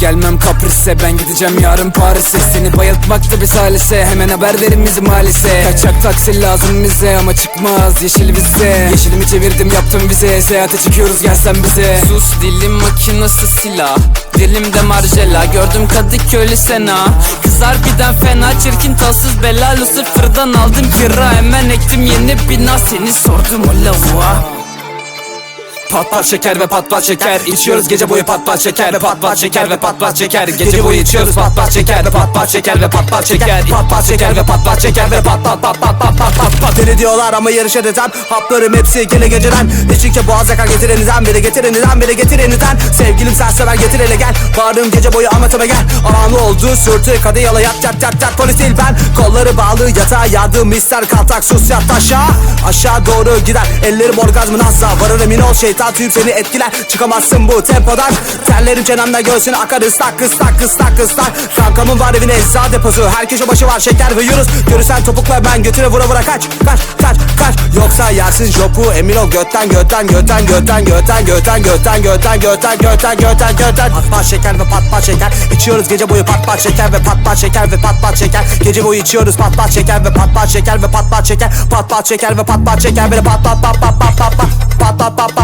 Gelmem kaprise ben gideceğim yarın Paris'e. Seni bayıltmak da bir salise. Hemen haber verin bizi maalesef. Kaçak taksi lazım bize ama çıkmaz. Yeşil vize. Yeşilimi çevirdim yaptım bize Seyahate çıkıyoruz gelsen bize. Sus dilim makinası silah. Dilimde marjela. Gördüm Kadıköylü sena. Kızar birden fena çirkin tatsız belalı. Sıfırdan aldım kira. Hemen ektim yeni bina. Seni sordum o lavuğa Pat pat şeker ve pat pat şeker. İçiyoruz gece boyu pat pat şeker ve pat pat şeker ve pat pat şeker. Gece boyu içiyoruz pat pat şeker ve pat pat şeker ve pat pat şeker. Pat pat şeker ve pat pat şeker ve pat pat pat pat pat pat pat pat diyorlar ama yarış edeceğim Haplarım hepsi gele geceden. İçtikçe boğaza kar getirenizden biri getirenizden biri getirenizden Sevgilim sen sever getir hele gel. Bağırdım gece boyu amateme gel. Aranlı oldu sürtü kadı yala yat yat yat yat. Polis değil ben. Kolları bağlı yatağa yardım ister. Kaltak sus yat aşağı. Aşağı doğru gider ellerim orgazmın asla Varır emin ol şeytan tüyüp seni etkiler Çıkamazsın bu tempodan Terlerim çenemden göğsüne akar ıslak ıslak ıslak ıslak Kankamın var evine ecza deposu Herkese başı var şeker ve yunus Görürsen topukla ben götüre vura vura kaç Kaç kaç kaç Yoksa yersin jopu emin ol götten götten götten götten götten götten götten götten götten götten götten götten Pat pat şeker ve pat pat şeker İçiyoruz gece boyu pat pat şeker ve pat pat şeker ve pat pat şeker Gece boyu içiyoruz pat pat şeker ve pat pat şeker ve pat pat şeker Pat pat şeker ve pat pat şeker pat pat pat pat pat pat pat pat pat pat pat